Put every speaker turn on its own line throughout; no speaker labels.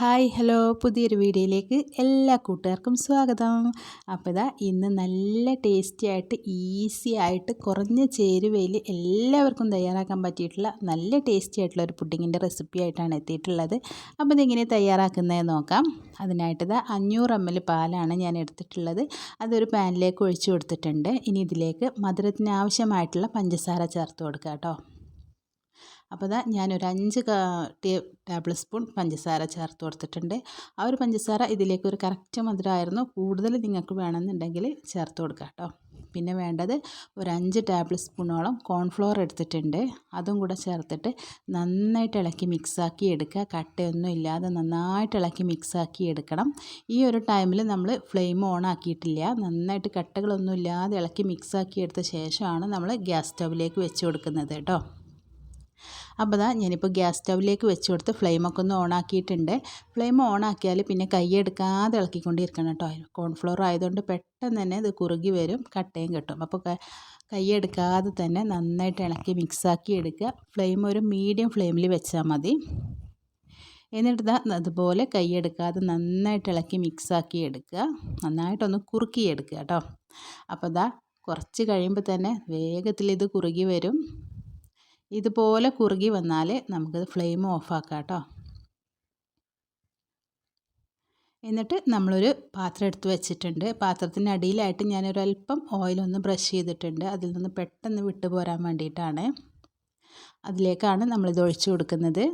Hi hello. പുതിയൊരു വീഡിയോയിലേക്ക് എല്ലാ കൂട്ടുകാർക്കും സ്വാഗതം. അപ്പോൾ ഇതാ ഇന്ന് നല്ല ടേസ്റ്റി ആയിട്ട് ഈസി ആയിട്ട് കുറഞ്ഞ ചേരുവയിൽ എല്ലാവർക്കും തയ്യാറാക്കാൻ പറ്റിയിട്ടുള്ള നല്ല ടേസ്റ്റി ആയിട്ടുള്ള ഒരു പുഡിങ്ങിന്റെ റെസിപ്പി ആയിട്ടാണ് എത്തിയിട്ടുള്ളത്. അപ്പോൾ ഇതെങ്ങനെ തയ്യാറാക്കുന്നത് നോക്കാം. അതിനായിട്ട് ഇതാ അഞ്ഞൂറ് എം എൽ പാലാണ് ഞാൻ എടുത്തിട്ടുള്ളത്. അതൊരു പാനിലേക്ക് ഒഴിച്ചു കൊടുത്തിട്ടുണ്ട്. ഇനി ഇതിലേക്ക് മധുരത്തിന് ആവശ്യമായിട്ടുള്ള പഞ്ചസാര ചേർത്ത് കൊടുക്കാം കേട്ടോ. അപ്പോൾ ഇതാ ഞാനൊരു അഞ്ച് ടേബിൾ സ്പൂൺ പഞ്ചസാര ചേർത്ത് കൊടുത്തിട്ടുണ്ട്. ആ ഒരു പഞ്ചസാര ഇതിലേക്ക് ഒരു കറക്റ്റ് മധുരമായിരുന്നു കൂടുതൽ നിങ്ങൾക്ക് വേണമെന്നുണ്ടെങ്കിൽ ചേർത്ത് കൊടുക്കുക കേട്ടോ. പിന്നെ വേണ്ടത് ഒരു അഞ്ച് ടേബിൾ സ്പൂണോളം കോൺഫ്ലോർ എടുത്തിട്ടുണ്ട്. അതും കൂടെ ചേർത്തിട്ട് നന്നായിട്ട് ഇളക്കി മിക്സാക്കി എടുക്കുക. കട്ടയൊന്നും ഇല്ലാതെ നന്നായിട്ട് ഇളക്കി മിക്സാക്കി എടുക്കണം. ഈ ഒരു ടൈമിൽ നമ്മൾ ഫ്ലെയിം ഓൺ ആക്കിയിട്ടില്ല. നന്നായിട്ട് കട്ടകളൊന്നും ഇല്ലാതെ ഇളക്കി മിക്സാക്കി എടുത്ത ശേഷമാണ് നമ്മൾ ഗ്യാസ് സ്റ്റൗവിലേക്ക് വെച്ച് കൊടുക്കുന്നത് കേട്ടോ. അപ്പോൾ അതാ ഞാനിപ്പോൾ ഗ്യാസ് സ്റ്റൗവിലേക്ക് വെച്ച് കൊടുത്ത് ഫ്ലെയിമൊക്കെ ഒന്ന് ഓണാക്കിയിട്ടുണ്ട് ഫ്ലെയിം ഓണാക്കിയാൽ പിന്നെ കൈയെടുക്കാതെ ഇളക്കിക്കൊണ്ടിരിക്കണം കേട്ടോ. കോൺഫ്ലോർ ആയതുകൊണ്ട് പെട്ടെന്ന് തന്നെ ഇത് കുറുകി വരും കട്ടയും കിട്ടും. അപ്പോൾ കൈയെടുക്കാതെ തന്നെ നന്നായിട്ട് ഇളക്കി മിക്സാക്കി എടുക്കുക. ഫ്ലെയിം ഒരു മീഡിയം ഫ്ലെയിമിൽ വെച്ചാൽ മതി. എന്നിട്ട് ഇതാ അതുപോലെ കൈയെടുക്കാതെ നന്നായിട്ട് ഇളക്കി മിക്സാക്കി എടുക്കുക. നന്നായിട്ടൊന്ന് കുറുക്കി എടുക്കുക കേട്ടോ. അപ്പോൾ ഇതാ കുറച്ച് കഴിയുമ്പോൾ തന്നെ വേഗത്തിൽ ഇത് കുറുകി വരും. ഇതുപോലെ കുറുകി വന്നാൽ നമുക്ക് ഫ്ലെയിം ഓഫാക്കാം കേട്ടോ എന്നിട്ട് നമ്മളൊരു പാത്രം എടുത്ത് വെച്ചിട്ടുണ്ട്. പാത്രത്തിന്റെ അടിയിലായിട്ട് ഞാനൊരല്പം ഓയിലൊന്ന് ബ്രഷ് ചെയ്തിട്ടുണ്ട്. അതിൽ നിന്ന് പെട്ടെന്ന് വിട്ടു പോരാൻ വേണ്ടിയിട്ടാണ്. അതിലേക്കാണ് നമ്മളിത് ഒഴിച്ചു കൊടുക്കുന്നത്.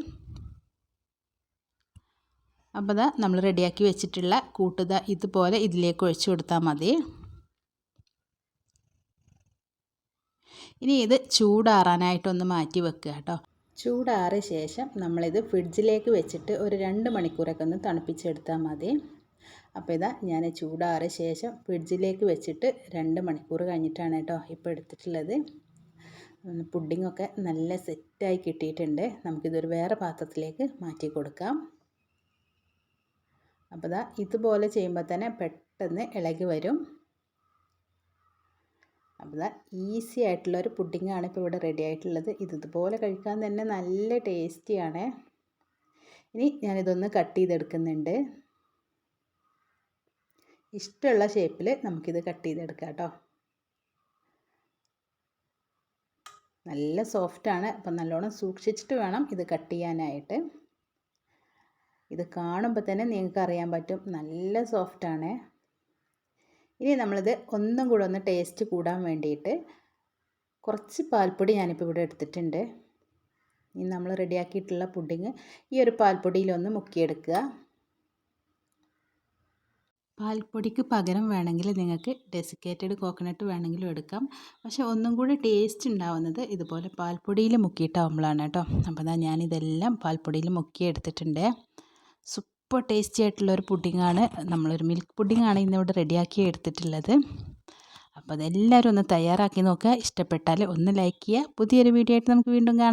അപ്പോൾ നമ്മൾ റെഡിയാക്കി വെച്ചിട്ടുള്ള കൂട്ടുത ഇതുപോലെ ഇതിലേക്ക് ഒഴിച്ചു കൊടുത്താൽ മതി. ഇനി ഇത് ചൂടാറാനായിട്ടൊന്ന് മാറ്റി വെക്കുക കേട്ടോ. ചൂടാറിയ ശേഷം നമ്മളിത് ഫ്രിഡ്ജിലേക്ക് വെച്ചിട്ട് ഒരു രണ്ട് മണിക്കൂറൊക്കെ ഒന്ന് തണുപ്പിച്ചെടുത്താൽ മതി. അപ്പോൾ ഇതാ ഞാൻ ചൂടാറിയ ശേഷം ഫ്രിഡ്ജിലേക്ക് വെച്ചിട്ട് രണ്ട് മണിക്കൂർ കഴിഞ്ഞിട്ടാണ് കേട്ടോ ഇപ്പോൾ എടുത്തിട്ടുള്ളത്. പുഡിങ്ങൊക്കെ നല്ല സെറ്റായി കിട്ടിയിട്ടുണ്ട്. നമുക്കിതൊരു വേറെ പാത്രത്തിലേക്ക് മാറ്റി കൊടുക്കാം. അപ്പോൾ ഇതാ ഇതുപോലെ ചെയ്യുമ്പോൾ തന്നെ പെട്ടെന്ന് ഇളകി വരും. അപ്പോൾ ഈസി ആയിട്ടുള്ള ഒരു പുഡിങ്ങാണ് ഇപ്പോൾ ഇവിടെ റെഡി ആയിട്ടുള്ളത്. ഇത് ഇതുപോലെ കഴിക്കാൻ തന്നെ നല്ല ടേസ്റ്റിയാണ് ഇനി ഞാനിതൊന്ന് കട്ട് ചെയ്തെടുക്കുന്നുണ്ട്. ഇഷ്ടമുള്ള ഷേപ്പിൽ നമുക്കിത് കട്ട് ചെയ്തെടുക്കാം കേട്ടോ. നല്ല സോഫ്റ്റാണ് അപ്പം നല്ലോണം സൂക്ഷിച്ചിട്ട് വേണം ഇത് കട്ട് ചെയ്യാനായിട്ട്. ഇത് കാണുമ്പോൾ തന്നെ നിങ്ങൾക്ക് അറിയാൻ പറ്റും. നല്ല സോഫ്റ്റാണ് ഇനി നമ്മളിത് ഒന്നും കൂടെ ഒന്ന് ടേസ്റ്റ് കൂടാൻ വേണ്ടിയിട്ട് കുറച്ച് പാൽപ്പൊടി ഞാനിപ്പോൾ ഇവിടെ എടുത്തിട്ടുണ്ട്. ഇനി നമ്മൾ റെഡിയാക്കിയിട്ടുള്ള പുഡിങ് ഈ ഒരു പാൽപ്പൊടിയിലൊന്ന് മുക്കിയെടുക്കുക. പാൽപ്പൊടിക്ക് പകരം വേണമെങ്കിൽ നിങ്ങൾക്ക് ഡെസിക്കേറ്റഡ് കോക്കനട്ട് വേണമെങ്കിലും എടുക്കാം. പക്ഷെ ഒന്നും കൂടി ടേസ്റ്റ് ഉണ്ടാവുന്നത് ഇതുപോലെ പാൽപ്പൊടിയിൽ മുക്കിയിട്ടാവുമ്പോഴാണ് കേട്ടോ. അപ്പോൾ ഞാനിതെല്ലാം പാൽപ്പൊടിയിൽ മുക്കിയെടുത്തിട്ടുണ്ട്. സൂപ്പർ ടേസ്റ്റി ആയിട്ടുള്ള ഒരു പുഡിങ്ങാണ് നമ്മളൊരു മിൽക്ക് പുഡിങ്ങാണ് ഇന്നിവിടെ റെഡിയാക്കി എടുത്തിട്ടുള്ളത്. അപ്പോൾ അതെല്ലാവരും ഒന്ന് തയ്യാറാക്കി നോക്കുക. ഇഷ്ടപ്പെട്ടാൽ ഒന്ന് ലൈക്ക് ചെയ്യുക. പുതിയൊരു വീഡിയോ ആയിട്ട് നമുക്ക് വീണ്ടും കാണാം.